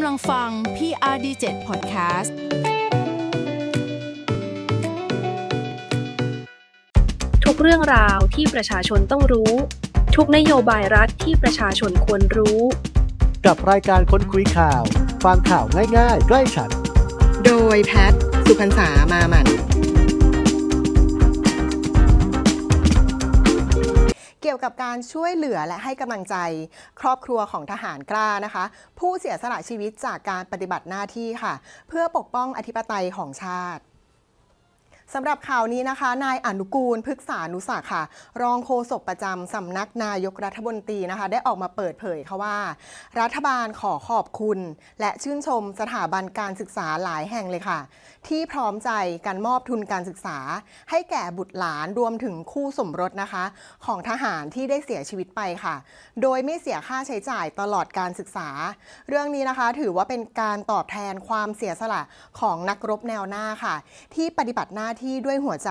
ำลังฟัง PRD7 Podcast ทุกเรื่องราวที่ประชาชนต้องรู้ ทุกนโยบายรัฐที่ประชาชนควรรู้ กับรายการค้นคุยข่าว ฟังข่าวง่ายๆ ใกล้ฉัน โดยแพทย์สุพรรษามาหมัน กี่ยวกับการช่วยเหลือและให้กำลังใจ ครอบครัวของทหารกล้านะคะ ผู้เสียสละชีวิตจากการปฏิบัติหน้าที่ค่ะ เพื่อปกป้องอธิปไตยของชาติ สำหรับข่าวนี้นะคะ นายอนุกูลพฤกษานุสักค่ะ รองโฆษกประจำสำนักนายกรัฐมนตรีนะคะ ได้ออกมาเปิดเผยค่ะว่า รัฐบาลขอขอบคุณ และชื่นชมสถาบันการศึกษาหลายแห่งเลยค่ะ ที่พร้อมใจกันมอบทุนการศึกษา ให้แก่บุตรหลานรวมถึงคู่สมรสนะคะ ของทหารที่ได้เสียชีวิตไปค่ะ โดยไม่เสียค่าใช้จ่ายตลอดการศึกษา เรื่องนี้นะคะ ถือว่าเป็นการตอบแทนความเสียสละของนักรบแนวหน้าค่ะ ที่ปฏิบัติหน้าที่ด้วยหัวใจ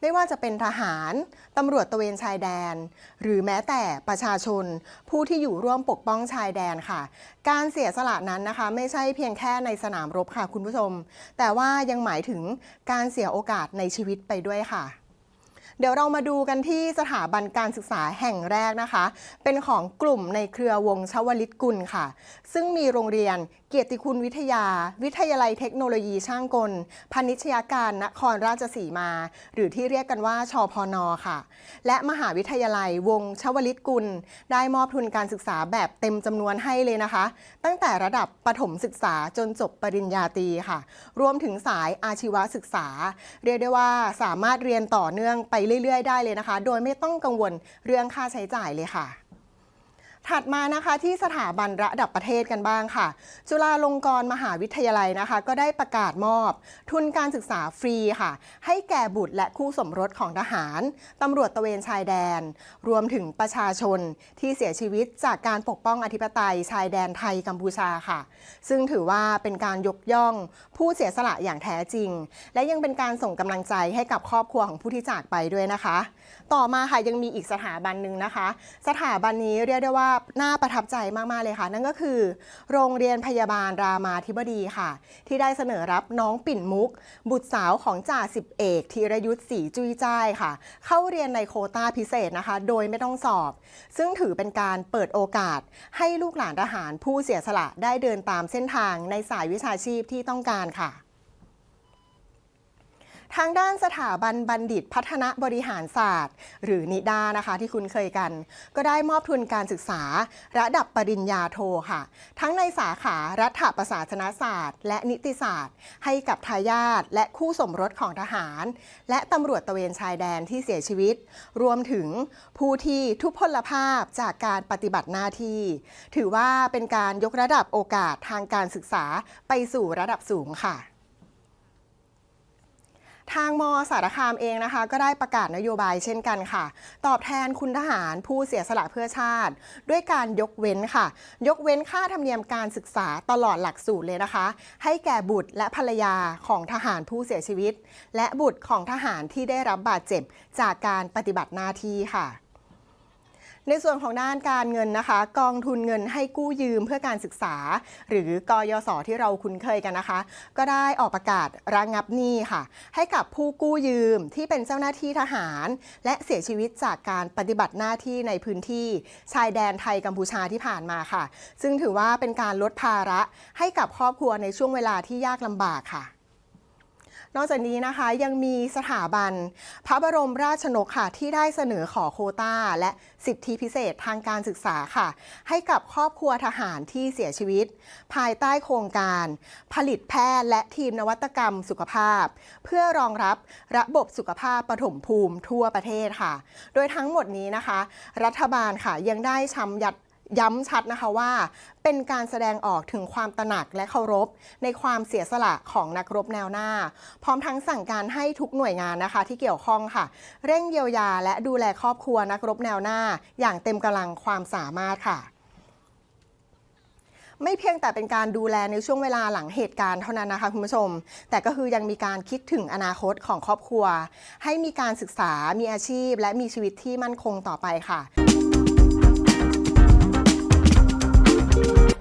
ไม่ว่าจะเป็นทหาร ตำรวจตระเวนชายแดน หรือแม้แต่ประชาชน ผู้ที่อยู่ร่วมปกป้องชายแดนค่ะ การเสียสละนั้นนะคะ ไม่ใช่เพียงแค่ในสนามรบค่ะคุณผู้ชม แต่ว่ายังหมายถึงการเสียโอกาสในชีวิตไปด้วยค่ะ เดี๋ยวเรามาดูกันที่สถาบันการศึกษาแห่งแรกนะคะ เป็นของกลุ่มในเครือวงชวลิตกุลค่ะ ซึ่งมีโรงเรียนเกียรติคุณวิทยา วิทยาลัยเทคโนโลยีช่างกล พนิชยาการนครราชสีมา หรือที่เรียกกันว่าชอพอนอค่ะ และมหาวิทยาลัยวงชวลิตกุล ได้มอบทุนการศึกษาแบบเต็มจำนวนให้เลยนะคะ ตั้งแต่ระดับประถมศึกษาจนจบปริญญาตรีค่ะ รวมถึงสายอาชีวศึกษา เรียกได้ว่าสามารถเรียนต่อเนื่องไปเรื่อย ๆ ได้เลยนะคะ โดยไม่ต้องกังวลเรื่องค่าใช้จ่ายเลยค่ะ ถัดมานะคะที่สถาบันระดับประเทศกันบ้างค่ะ จุฬาลงกรณ์มหาวิทยาลัยนะคะ ก็ได้ประกาศมอบ ทุนการศึกษาฟรีค่ะ ให้แก่บุตรและคู่สมรสของทหารตำรวจตะเวนชายแดน รวมถึงประชาชนที่เสียชีวิตจากการปกป้องอธิปไตยชายแดนไทยกัมพูชาค่ะ ซึ่งถือว่าเป็นการยกย่องผู้เสียสละอย่างแท้จริง และยังเป็นการส่งกำลังใจให้กับครอบครัวของผู้ที่จากไปด้วยนะคะ ต่อมาค่ะยังมีอีกสถาบันหนึ่งนะคะ สถาบันนี้เรียกได้ว่าน่าประทับใจมาก ๆ เลยค่ะ นั่นก็คือ โรงเรียนพยาบาลรามาธิบดีค่ะ ที่ได้เสนอรับน้องปิ่นมุก บุตรสาวของจ่าสิบเอกธีรยุทธ์ศรีจุยจ้ายค่ะ เข้าเรียนในโคต้าพิเศษนะคะ โดยไม่ต้องสอบ ซึ่งถือเป็นการเปิดโอกาส ให้ลูกหลานทหารผู้เสียสละได้เดินตามเส้นทางในสายวิชาชีพที่ต้องการค่ะ ทางด้านสถาบันบัณฑิตพัฒนาบริหารศาสตร์ หรือนิดานะคะที่คุณเคยกัน ก็ได้มอบทุนการศึกษา ระดับปริญญาโทค่ะ ทั้งในสาขารัฐประศาสนศาสตร์ และนิติศาสตร์ ให้กับทายาทและคู่สมรสของทหาร และตำรวจตะเวนชายแดนที่เสียชีวิต รวมถึงผู้ที่ทุพพลภาพจากการปฏิบัติหน้าที่ ถือว่าเป็นการยกระดับโอกาสทางการศึกษาไปสู่ระดับสูงค่ะ ทางมสารคามเองนะคะ ก็ได้ประกาศนโยบายเช่นกันค่ะ ตอบแทนคุณทหารผู้เสียสละเพื่อชาติ ด้วยการยกเว้นค่ะ ยกเว้นค่าธรรมเนียมการศึกษาตลอดหลักสูตรเลยนะคะ ให้แก่บุตรและภรรยาของทหารผู้เสียชีวิต และบุตรของทหารที่ได้รับบาดเจ็บจากการปฏิบัติหน้าที่ค่ะ ในส่วนของด้านการเงินนะคะ กองทุนเงินให้กู้ยืมเพื่อการศึกษา หรือกยศที่เราคุ้นเคยกันนะคะ ก็ได้ออกประกาศระงับหนี้ค่ะ ให้กับผู้กู้ยืมที่เป็นเจ้าหน้าที่ทหาร และเสียชีวิตจากการปฏิบัติหน้าที่ในพื้นที่ชายแดนไทยกัมพูชาที่ผ่านมาค่ะ ซึ่งถือว่าเป็นการลดภาระให้กับครอบครัวในช่วงเวลาที่ยากลำบากค่ะ นอกจากนี้นะคะยังมีสถาบัน พระบรมราชนกค่ะที่ได้เสนอขอโคตาและสิทธิพิเศษทางการศึกษาค่ะ ให้กับครอบครัวทหารที่เสียชีวิต ภายใต้โครงการ ผลิตแพทย์และทีมนวัตกรรมสุขภาพ เพื่อรองรับระบบสุขภาพปฐมภูมิทั่วประเทศค่ะ โดยทั้งหมดนี้นะคะ รัฐบาลค่ะยังได้ชำยัด ย้ำชัดนะคะว่า เป็นการแสดงออกถึงความตระหนักและเคารพ ในความเสียสละของนักรบแนวหน้า พร้อมทั้งสั่งการให้ทุกหน่วยงานนะคะ ที่เกี่ยวข้องค่ะ เร่งเยียวยาและดูแลครอบครัวนักรบแนวหน้า อย่างเต็มกำลังความสามารถค่ะไม่เพียงแต่เป็นการดูแลในช่วงเวลาหลังเหตุการณ์เท่านั้นนะคะคุณผู้ชม แต่ก็คือยังมีการคิดถึงอนาคตของครอบครัว ให้มีการศึกษา มีอาชีพ และมีชีวิตที่มั่นคงต่อไปค่ะ